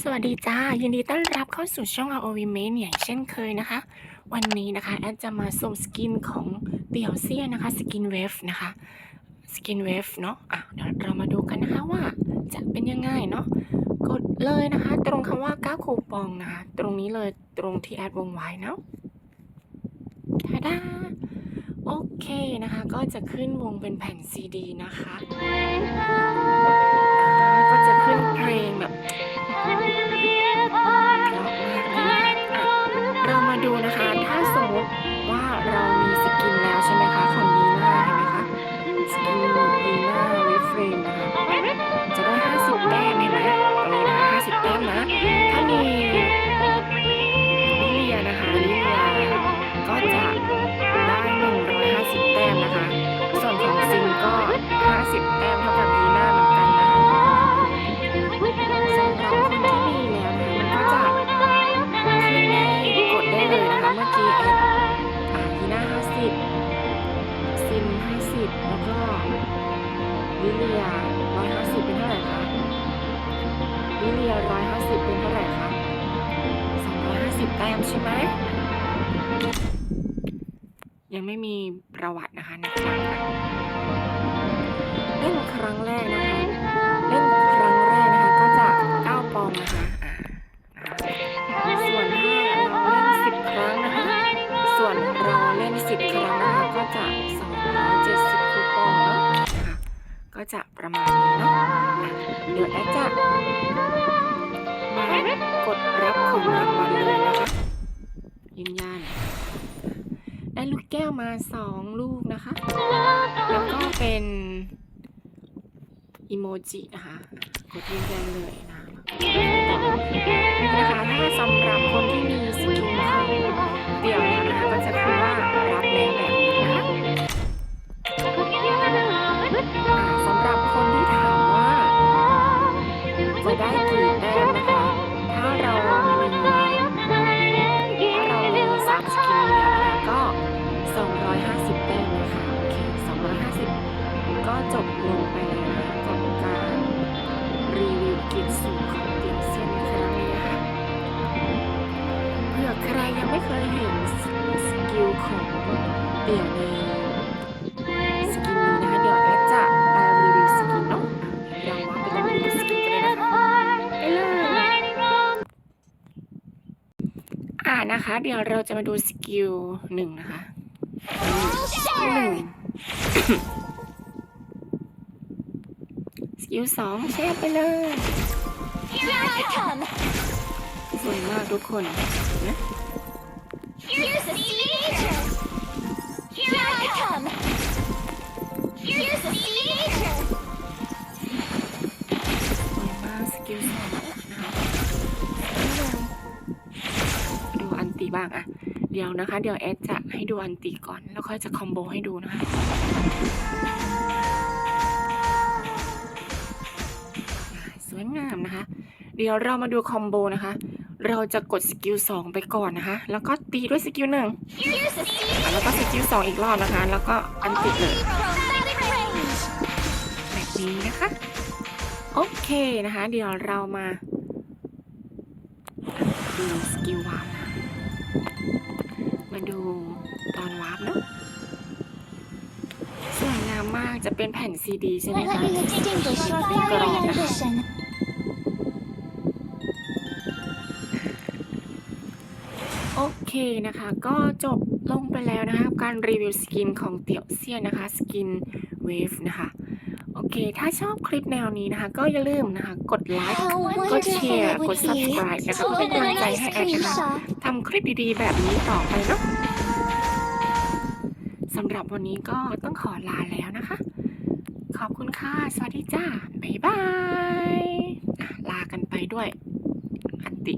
สวัสดีจ้า ยินดีต้อนรับเข้าสู่ช่อง ROV m a n อย่างเช่นเคยนะคะ วันนี้นะคะแอดจะมาสุ่มสกินของเตี่ยวเซียนะคะ สกินเวฟนะคะ สกินเวฟเนาะอะเดี๋ยวเรามาดูกันนะคะว่าจะเป็นยังไงเนาะกดเลยนะคะ ตรงคำว่า9คูปองนะคะ ตรงนี้เลยตรงที่แอดวงไว้เนาะทาดาโอเคนะคะ ก็จะขึ้นวงเป็นแผ่นซีดีนะคะ วิเลียร้อยห้าสิบเป็นเท่าไหร่คะวิเลียร้อยห้าสิบเป็นเท่าไหร่คะสองร้อยห้าสิบแต้มใช่ไหมยังไม่มีประวัตินะคะในครั้เล่นครั้งแรกนะคะเล่นครั้งแรกนะคะก็จะาปองนะคะส่วน5เราเล่นสิบครั้งนะคะส่วนเราเล่นสิบ ก็จะประมาณนี้เนาะเดี๋ยวแอดจะมากดรับของรางวัลเลยนะคะยืนยันได้ลูกแก้วมาสองลูกนะคะ แล้วก็เป็นอีโมจินะคะ กดยืนยันเลยนะนี่นะคะถ้าสำหรับ ไม่เคยเห็นสกิลของเตี๋ยวในสกินนี้นะคะเดี๋ยวแอดจะไปรีวิวสกินเนาะเราว่าไปรีวิวสกินกันเลยนะคะไปเลยอ่านะคะ เดี๋ยวเราจะมาดูสกิลหนึ่งนะคะสกิลหนึ่งสกิลสองแชร์ไปเลยสวยมากทุกคนนะ บ้างอะเดี๋ยวนะคะ เดี๋ยวแอดจะให้ดูอันตีก่อน แล้วค่อยจะคอมโบให้ดูนะคะสวยงามนะคะ เดี๋ยวเรามาดูคอมโบนะคะ เราจะกดสกิลสองไปก่อนนะคะ แล้วก็ตีด้วยสกิลหนึ่งแล้วก็สกิลสองอีกรอบนะคะ แล้วก็อันติเลยแบบนี้นะคะ โอเคนะคะ เดี๋ยวเรามาดูสกิลวาร์ปนะ อนวาร์ปเนะสวยงามมากจะเป็นแผ่นซีดีใช่ไหมคะ let me extinguish your fiery ambition. โอเคนะคะ ก็จบลงไปแล้วนะคะการรีวิวสกินของเตี่ยวเซียนนะคะสกินเวฟนะคะโอเค ถ้าชอบคลิปแนวนี้นะคะ ก็อย่าลืมนะคะ กดไลค์ กดแชร์ กด subscribe นะคะ to เป็นกำลังใจให้แอดนะคะทำคลิปดีๆ แบบนี้ต่อไปเนาะ สำหรับวันนี้ก็ต้องขอลาแล้วนะคะ ขอบคุณค่ะ สวัสดีจ้า บ๊ายบายลากันไปด้วย อันติ